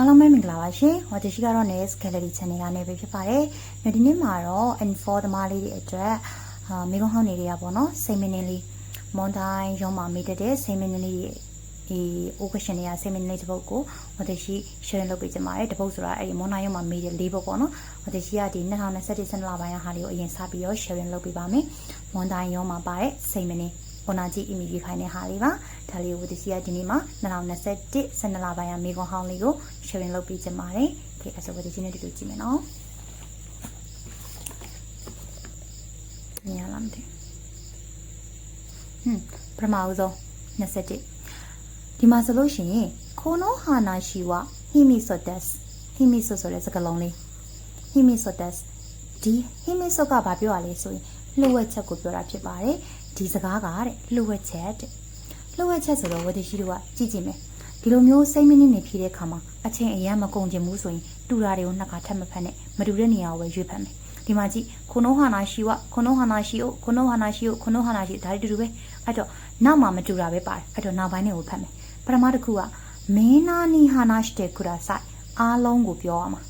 အားလုံးပဲမင်္ဂလာပါရှင်။ဟောဒီရှိကတော့ Next Gallery Channel ကနေပဲဖြစ်ပါတယ်။ဒီနေ့မှာတော့ N4 သမားလေးတွေအတွက်အာမိကုန်းဟောင်းနေတွေကပေါ့နော်။စိတ်မင်းလေးမွန်တိုင်းရုံးမှာမိတက်တဲ့စိတ်မင်းလေးတွေဒီ occasion တွေကစိတ်မင်းလေးတစ်ပုတ်ကိုဟောဒီရှိ share လုပ်ပေးကြပါတယ်။တစ်ပုတ်ဆိုတာအဲ့ဒီမွန်တိုင်းရုံးမှာမိတဲ့လေးပုတ်ပေါ့နော်။ဟောဒီရှိကဒီ2021ဇန်နဝါရီဟာလေးကိုအရင်စပြီးတော့ share လုပ်ပေးပါမယ်။မွန်တိုင်းရုံးမှာပါတဲ့စိတ်မင်းလေး ပေါ်နာကြည့် image ခိုင်းတဲ့ဟာလေးပါဒါလေးကိုဝတ္တစီကဒီနေ့မှာ2021 12လပိုင်းရမေကွန်ဟောင်းလေးကို sharing လုပ်ပေးချင်ပါတယ်။ခေအဲ့ဆိုဝတ္တစီနဲ့တူတူကြည့်မယ်နော်။မြင်လားမသိဘူး။ဟွန်းပထမဦးဆုံး21ဒီမှာဆိုလို့ရှိရင်ခိုနိုဟာနာရှိဝဟီမီဆိုတက်စ်ဟီမီဆိုဆိုတဲ့စကားလုံးလေးဟီမီဆိုတက်စ်ဒီဟီမီဆိုကဘာပြောရလဲဆိုရင်လှုပ်ဝက်ချက်ကိုပြောတာဖြစ်ပါတယ် ဒီစကားကတဲ့လှုပ်ဝက်ချက်တဲ့လှုပ်ဝက်ချက်ဆိုတော့ဝတ္တရှိတို့ကကြည့်ကြည့်မယ်ဒီလိုမျိုးစိတ်မနှင်းနေဖြည့်တဲ့ခါမှာအချင်းအရန်မကုန်ကျင်ဘူးဆိုရင်တူတာတွေကိုနှစ်ခါထပ်မဖက်နဲ့မတူတဲ့နေရာကိုပဲရွေးဖက်မယ်ဒီမှာကြည့်ခုနိုဟာနာရှိဝခုနိုဟာနာရှိအိုခုနိုဟာနာရှိအိုခုနိုဟာနာရှိဒါတွေတူတူပဲအဲ့တော့နောက်မှမတူတာပဲပါတယ်အဲ့တော့နောက်ပိုင်းတွေကိုဖတ်မယ်ပထမတစ်ခုကမင်းနာနီဟာနာရှိတဲ့ကုရာဆိုင်အားလုံးကိုပြောရမှာ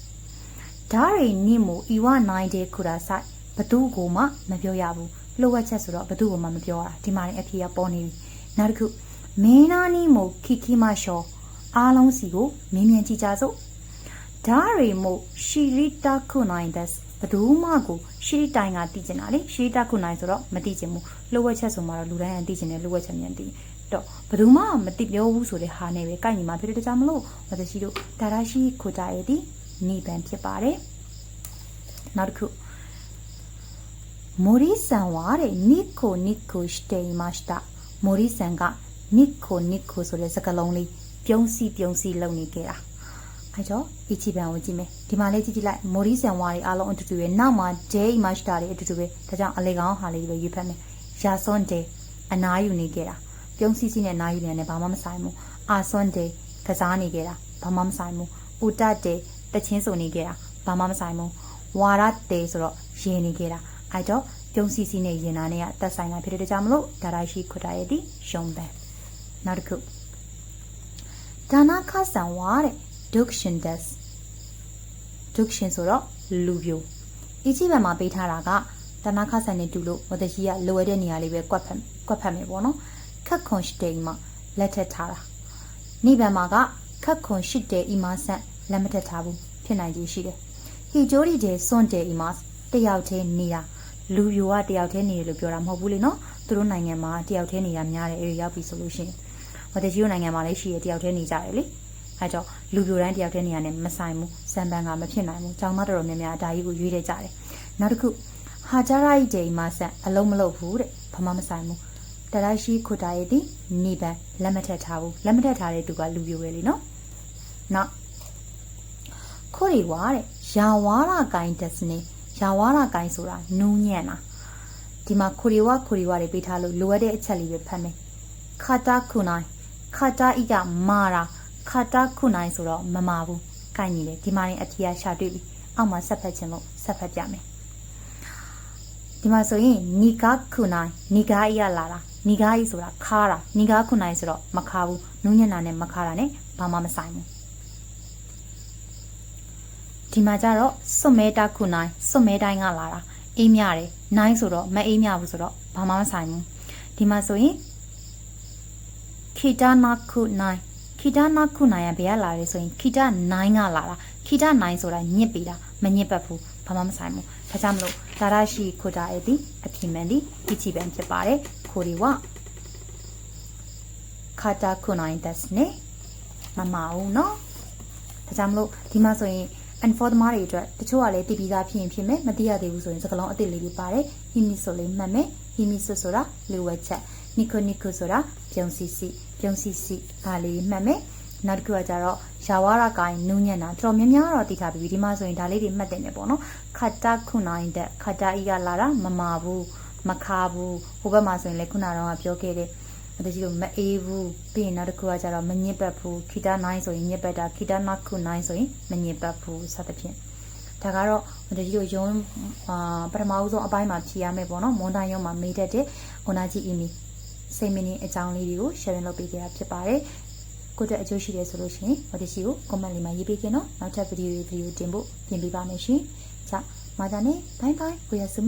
ဒါရီနိမိုဤဝနိုင်တဲ့ကုရာဆိုင်ဘသူကိုမှမပြောရဘူး လှုပ်ဝက်ချက်ဆိုတော့ဘသူ့ကိုမှမပြောတာဒီမှာလည်းအဖြေကပေါ်နေပြီနောက်တစ်ခုမင်းနာနီမိုခိခိမရှောအားလုံးစီကိုမင်းမြန်ကြည့်ကြစို့ဒါရီမိုရှီရီတာခုနိုင်ဒက်ဘသူမှကိုရှီရီတိုင်ကတည်ကျင်တာလေရှီရီတာခုနိုင်ဆိုတော့မတည်ကျင်ဘူးလှုပ်ဝက်ချက်ဆိုမှတော့လူတိုင်းကတည်ကျင်တယ်လှုပ်ဝက်ချက်မြန်တည်တော့ဘသူမှမတိပြောဘူးဆိုတဲ့ဟာနဲ့ပဲကိုက်ညီမှာဖြစ်တဲ့ကြောင့်မလို့ဝတရှိတို့ဒါရရှိခိုကြရဲ့ဒီနိဗ္ဗာန်ဖြစ်ပါတယ်နောက်တစ်ခု モリさんはあれニコニコしていましたモリさんがニコニコဆိုတဲ့စကားလုံးလေးပြုံးစီပြုံးစီလုပ်နေကြတာအဲကြောအချီပန်ကိုကြည့်မယ်ဒီမှာလေးကြည့်ကြည့်လိုက်မိုရီဆန်ဝါတွေအားလုံးအတူတူပဲနောက်မှာဒဲ image တာတွေအတူတူပဲဒါကြောင့်အလေကောင်းဟာလေးပဲရွေးဖက်မယ်ရာစွန်ဒဲအနားယူနေကြတာပြုံးစီစီနဲ့အနားယူနေတယ်ဘာမှမဆိုင်ဘူးအာစွန်ဒဲကစားနေကြတာဘာမှမဆိုင်ဘူးဥတတဲတချင်းစုံနေကြတာဘာမှမဆိုင်ဘူးဝါရတဲဆိုတော့ရင်နေကြတာ အဲတော့ပြုံးစီစီနဲ့ရင်နာနဲ့ကတက်ဆိုင်တာဖြစ်တဲ့ကြောင့်မလို့ဒါရရှိခွတ်တာရဲ့ဒီရှုံးပန်နောက်တစ်ခုဒါနာခဆန်ဝါတဲ့ duction des duction ဆိုတော့လူပြိုအကြည့်ဘက်မှာပေးထားတာကဒါနာခဆန်နဲ့တူလို့ဝတရှိကလိုရတဲ့နေရာလေးပဲကွက်ဖက်ကွက်ဖက်မယ်ပေါ့နော်ခက်ခွန်ရှိတဲ့မှာလက်ထက်ထားတာနိဗ္ဗာန်မှာကခက်ခွန်ရှိတဲ့အီမာဆန်လက်မထက်ထားဘူးဖြစ်နိုင်ကြီးရှိတယ်ဟီဂျိုရီတဲ့စွန့်တဲ့အီမာတယောက်တည်းနေတာ လူပြိုကတယောက်တည်းနေတယ်လို့ပြောတာမဟုတ်ဘူးလေနော်သူတို့နိုင်ငံမှာတယောက်တည်းနေတာများတယ်အဲ့ဒီရောက်ပြီဆိုလို့ရှိရင်ဝတကြီးတို့နိုင်ငံမှာလည်းရှိရတယောက်တည်းနေကြတယ်လေအဲကြောင့်လူပြိုတိုင်းတယောက်တည်းနေရနဲ့မဆိုင်ဘူးစံပန်ကမဖြစ်နိုင်ဘူးကျောင်းသားတော်တော်များများအတားကြီးကိုရွေးတဲ့ကြတယ်နောက်တစ်ခုဟာဂျာရိုက်ဒေမှာဆက်အလုံးမလုပ်ဘူးတဲ့ဘာမှမဆိုင်ဘူးတရရှိခွတာရဲ့ဒီနေပန်လက်မထက်ထားဘူးလက်မထက်ထားတဲ့သူကလူပြိုပဲလေနော်နောက်ခိုးရီဝါတဲ့ယာဝါရာကိုင်းတက်စနေ ယာဝါရာကိုင်းဆိုတာနူးညံ့တာဒီမှာခိုရီဝါခိုရီဝါတွေပေးထားလို့လိုအပ်တဲ့အချက်လေးပဲဖတ်မယ်ခါတာခုနိုင်ခါတာဤကမာတာခါတာခုနိုင်ဆိုတော့မမာဘူးကိုင်းညီတယ်ဒီမှာနေအဖြေရရှာတွေ့ပြီအောက်မှာဆက်ဖက်ခြင်းလို့ဆက်ဖက်ပြမယ်ဒီမှာဆိုရင်နီကာခုနိုင်နီကာဤကလာတာနီကာဤဆိုတာခါတာနီကာခုနိုင်ဆိုတော့မခါဘူးနူးညံ့တာနဲ့မခါတာနဲ့ဘာမှမဆိုင်ဘူး ဒီမှာကျတော့စွတ်မဲတာခုနိုင်စွတ်မဲတိုင်းကလာတာအေးမြတယ်နိုင်ဆိုတော့မအေးမြဘူးဆိုတော့ဘာမှမဆိုင်ဘူးဒီမှာဆိုရင်ခီတာနာခုနိုင်ခီတာနာခုနိုင်ရဘယ်ကလာလဲဆိုရင်ခီတာနိုင်ကလာတာခီတာနိုင်ဆိုတာညစ်ပေတာမညစ်ပတ်ဘူးဘာမှမဆိုင်ဘူးဒါကြောင့်မလို့ဒါရရှိခိုတာအဲ့ဒီအပြင်းမှန်ဒီအချီပန်ဖြစ်ပါတယ်ခိုဒီဝခါတာခုနိုင်တက်စ်နေမမအောင်နော်ဒါကြောင့်မလို့ဒီမှာဆိုရင် and for သမားတွေအတွက်တချို့ကလည်းတည်ပြီးသားဖြစ်ရင်ဖြစ်မယ်မသိရသေးဘူးဆိုရင်စကလုံးအစ်စ်လေးတွေပါတယ်ဟီမီဆိုလေးမှတ်မယ်ဟီမီဆိုဆိုတာလူဝက်ချက်နီကိုနီကိုဆိုတာပြုံစီစီပြုံစီစီဒါလေးမှတ်မယ်နောက်တစ်ခုကကြတော့ယာဝရကိုင်းနူးညံ့တာတော်များများတော့တည်ထားပြီးဒီမှာဆိုရင်ဒါလေးတွေမှတ်တယ်နေပေါ့နော်ခတ်တာခုနိုင်တဲ့ခတ်တာဤကလာတာမမာဘူးမခါဘူးဟိုဘက်မှာဆိုရင်လည်းခုနကတော့ပြောခဲ့တ မတကြီးကိုမအေးဘူးပြီးရင်နောက်တစ်ခုကကြတော့မညစ်ပတ်ဘူးခီတာ9ဆိုရင်ညစ်ပတ်တာခီတာ9ခု9ဆိုရင်မညစ်ပတ်ဘူးစသဖြင့်ဒါကတော့မတကြီးတို့ရုံးအာပထမဦးဆုံးအပိုင်းမှာဖြေရမယ်ပေါ့နော်မွန်တိုင်းရုံးမှာမေးတတ်တဲ့ Onaji Imi စိတ်မင်းအကြောင်းလေးတွေကို sharing လုပ်ပေးကြတာဖြစ်ပါတယ်ကိုတက်အကျိုးရှိတယ်ဆိုလို့ရှိရင်မတကြီးကို comment လေးမှာရေးပေးခင်နော်နောက်ထပ် video တွေ video တင်ဖို့ပြင်ပေးပါမယ်ရှင်။ကြာမာတာနေဘိုင်ဘိုင်ကိုရဆု